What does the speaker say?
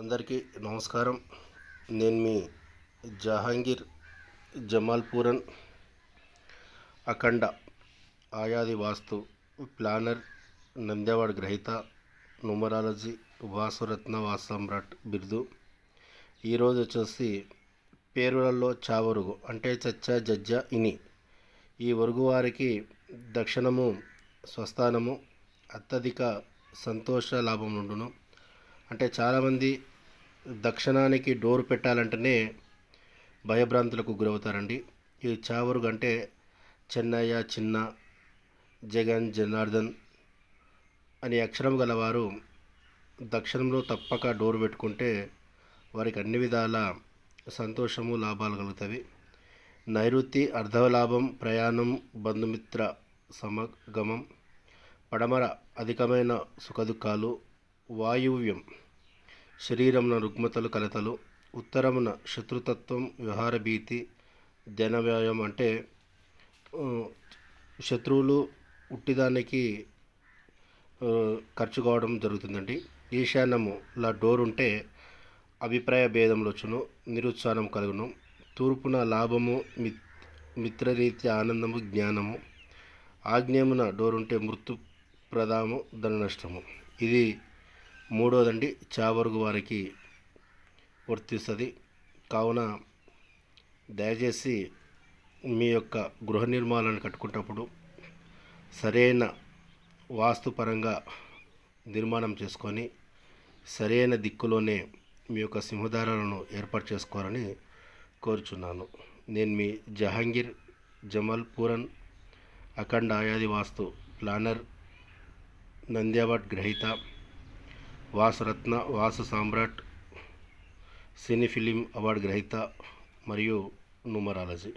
అందరికీ నమస్కారం. నేను మీ జహాంగీర్ జమాల్పూరన్ అఖండ ఆయాది వాస్తు ప్లానర్ నంద్యావాడ గ్రహీత న్యూమరాలజీ వాసురత్న వాసమ్రాట్ బిరుదు. ఈరోజు వచ్చేసి పేరులలో చావరుగు అంటే చచ్చ జజ్జ ఇని. ఈ వరుగు వారికి దక్షిణము స్వస్థానము అత్యధిక సంతోష లాభం ఉండును అంటే చాలామంది దక్షిణానికి డోర్ పెట్టాలంటేనే భయభ్రాంతులకు గురవుతారండి. ఈ చావరుగు అంటే చెన్నయ్య చిన్న జగన్ జనార్దన్ అనే అక్షరం గలవారు దక్షిణంలో తప్పక డోర్ పెట్టుకుంటే వారికి అన్ని విధాల సంతోషము లాభాలు కలుగుతాయి. నైరుతి అర్ధలాభం ప్రయాణం బంధుమిత్ర సమగమం పడమర అధికమైన సుఖదుఖాలు వాయువ్యం శరీరమున రుగ్మతలు కలతలు ఉత్తరమున శత్రుతత్వం వ్యవహార భీతి ధనవ్యయం అంటే శత్రువులు ఉట్టిదానికి ఖర్చుకోవడం ఖర్చు కావడం జరుగుతుందండి. ఈశాన్యము లా డోర్ ఉంటే అభిప్రాయ భేదంలో వచ్చును నిరుత్సాహం కలుగును. తూర్పున లాభము మిత్ మిత్రరీత్యా ఆనందము జ్ఞానము. ఆగ్నేయమున డోర్ ఉంటే మృత్యు ప్రదాము ధన నష్టము ఇది మూడోదండి చావరుగు వారికి వర్తిస్తుంది. కావున దయచేసి మీ యొక్క గృహ నిర్మాణాన్ని కట్టుకున్నప్పుడు సరైన వాస్తుపరంగా నిర్మాణం చేసుకొని సరైన దిక్కులోనే మీ యొక్క సింహదారాలను ఏర్పాటు చేసుకోవాలని కోరుచున్నాను. నేను మీ జహాంగీర్ జమల్ పూరన్ అఖండ ఆయాది వాస్తు ప్లానర్ నంద్యావాడ్ గ్రహీత వాసరత్న వాసు సామ్రాట్ సినీ ఫిలిం అవార్డు గ్రహీత మరియు న్యూమరాలజీ